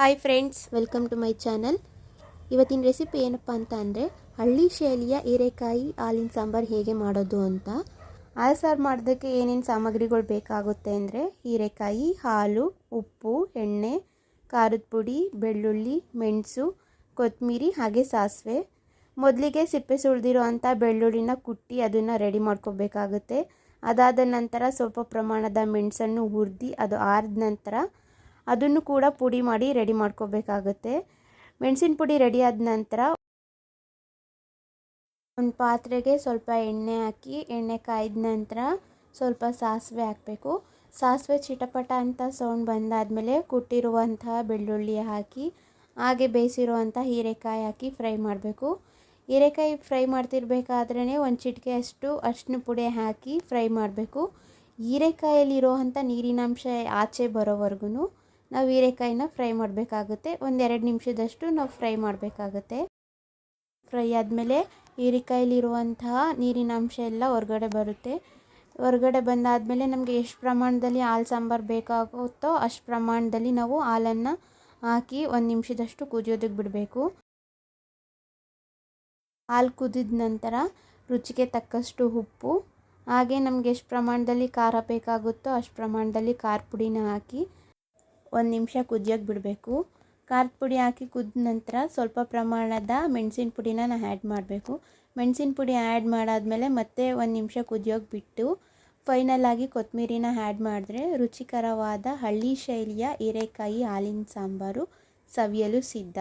Hi friends welcome to my channel ಇವತ್ತಿನ recipe ಏನಪ್ಪ ಅಂತ ಅಂದರೆ ಹಳ್ಳಿ ಶೈಲಿಯ ಹೀರೆಕಾಯಿ, ಹಾಲಿನ ಸಾಂಬಾರು ಹೇಗೆ ಮಾಡೋದು ಅಂತ. ಹಾಲು ಸಾರು ಮಾಡೋದಕ್ಕೆ ಏನೇನು ಸಾಮಗ್ರಿಗಳು ಬೇಕಾಗುತ್ತೆ ಅಂದರೆ ಹೀರೆಕಾಯಿ, ಹಾಲು, ಉಪ್ಪು, ಎಣ್ಣೆ, ಖಾರದ ಪುಡಿ, ಬೆಳ್ಳುಳ್ಳಿ, ಮೆಣಸು, ಕೊತ್ತಂಬರಿ ಹಾಗೆ ಸಾಸಿವೆ. ಮೊದಲಿಗೆ ಸಿಪ್ಪೆ ಸುಳಿದಿರೋ ಅಂಥ ಬೆಳ್ಳುಳ್ಳಿನ ಕುಟ್ಟಿ ಅದನ್ನು ರೆಡಿ ಮಾಡ್ಕೋಬೇಕಾಗುತ್ತೆ. ಅದಾದ ನಂತರ ಸ್ವಲ್ಪ ಪ್ರಮಾಣದ ಮೆಣಸನ್ನು ಹುರಿದು ಅದು ಆರಿದ ನಂತರ ಅದನ್ನು ಕೂಡ ಪುಡಿ ಮಾಡಿ ರೆಡಿ ಮಾಡ್ಕೋಬೇಕಾಗುತ್ತೆ. ಮೆಣಸಿನ ಪುಡಿ ರೆಡಿ ಆದ ನಂತರ ಒಂದು ಪಾತ್ರೆಗೆ ಸ್ವಲ್ಪ ಎಣ್ಣೆ ಹಾಕಿ, ಎಣ್ಣೆ ಕಾಯ್ದ ನಂತರ ಸ್ವಲ್ಪ ಸಾಸಿವೆ ಹಾಕಬೇಕು. ಸಾಸಿವೆ ಚಿಟಪಟ ಅಂತ ಸೌಂಡ್ ಬಂದಾದಮೇಲೆ ಕುಟ್ಟಿರುವಂತಹ ಬೆಳ್ಳುಳ್ಳಿ ಹಾಕಿ, ಹಾಗೆ ಬೇಯಿಸಿರುವಂಥ ಹೀರೆಕಾಯಿ ಹಾಕಿ ಫ್ರೈ ಮಾಡಬೇಕು. ಹೀರೆಕಾಯಿ ಫ್ರೈ ಮಾಡ್ತಿರ್ಬೇಕಾದ್ರೇ ಒಂದು ಚಿಟಿಕೆ ಅಷ್ಟು ಅರಿಶಿನ ಪುಡಿ ಹಾಕಿ ಫ್ರೈ ಮಾಡಬೇಕು. ಹೀರೆಕಾಯಲ್ಲಿರೋವಂಥ ನೀರಿನಾಂಶ ಆಚೆ ಬರೋವರೆಗೂ ನಾವು ಹೀರೆಕಾಯಿನ ಫ್ರೈ ಮಾಡಬೇಕಾಗುತ್ತೆ. ಒಂದೆರಡು ನಿಮಿಷದಷ್ಟು ನಾವು ಫ್ರೈ ಮಾಡಬೇಕಾಗುತ್ತೆ. ಫ್ರೈ ಆದಮೇಲೆ ಹೀರೆಕಾಯಲ್ಲಿರುವಂತಹ ನೀರಿನಾಂಶ ಎಲ್ಲ ಹೊರಗಡೆ ಬರುತ್ತೆ. ಹೊರಗಡೆ ಬಂದಾದಮೇಲೆ ನಮಗೆ ಎಷ್ಟು ಪ್ರಮಾಣದಲ್ಲಿ ಹಾಲು ಸಾಂಬಾರು ಬೇಕಾಗುತ್ತೋ ಅಷ್ಟು ಪ್ರಮಾಣದಲ್ಲಿ ನಾವು ಹಾಲನ್ನು ಹಾಕಿ ಒಂದು ನಿಮಿಷದಷ್ಟು ಕುದಿಯೋದಕ್ಕೆ ಬಿಡಬೇಕು. ಹಾಲು ಕುದಿದ ನಂತರ ರುಚಿಗೆ ತಕ್ಕಷ್ಟು ಉಪ್ಪು, ಹಾಗೆ ನಮಗೆ ಎಷ್ಟು ಪ್ರಮಾಣದಲ್ಲಿ ಖಾರ ಬೇಕಾಗುತ್ತೋ ಅಷ್ಟು ಪ್ರಮಾಣದಲ್ಲಿ ಖಾರ ಪುಡಿನ ಹಾಕಿ ಒಂದು ನಿಮಿಷ ಕುದಿಯೋಕೆ ಬಿಡಬೇಕು. ಖಾರದ ಪುಡಿ ಹಾಕಿ ಕುದ್ದ ನಂತರ ಸ್ವಲ್ಪ ಪ್ರಮಾಣದ ಮೆಣಸಿನ ಪುಡಿನ ನಾನು ಆ್ಯಡ್ ಮಾಡಬೇಕು. ಮೆಣಸಿನ ಪುಡಿ ಆ್ಯಡ್ ಮಾಡಾದಮೇಲೆ ಮತ್ತೆ ಒಂದು ನಿಮಿಷ ಕುದಿಯೋಕೆ ಬಿಟ್ಟು ಫೈನಲ್ ಆಗಿ ಕೊತ್ತಂಬರಿನ ಆ್ಯಡ್ ಮಾಡಿದ್ರೆ ರುಚಿಕರವಾದ ಹಳ್ಳಿ ಶೈಲಿಯ ಹೀರೆಕಾಯಿ ಹಾಲಿನ ಸಾಂಬಾರು ಸವಿಯಲು ಸಿದ್ಧ.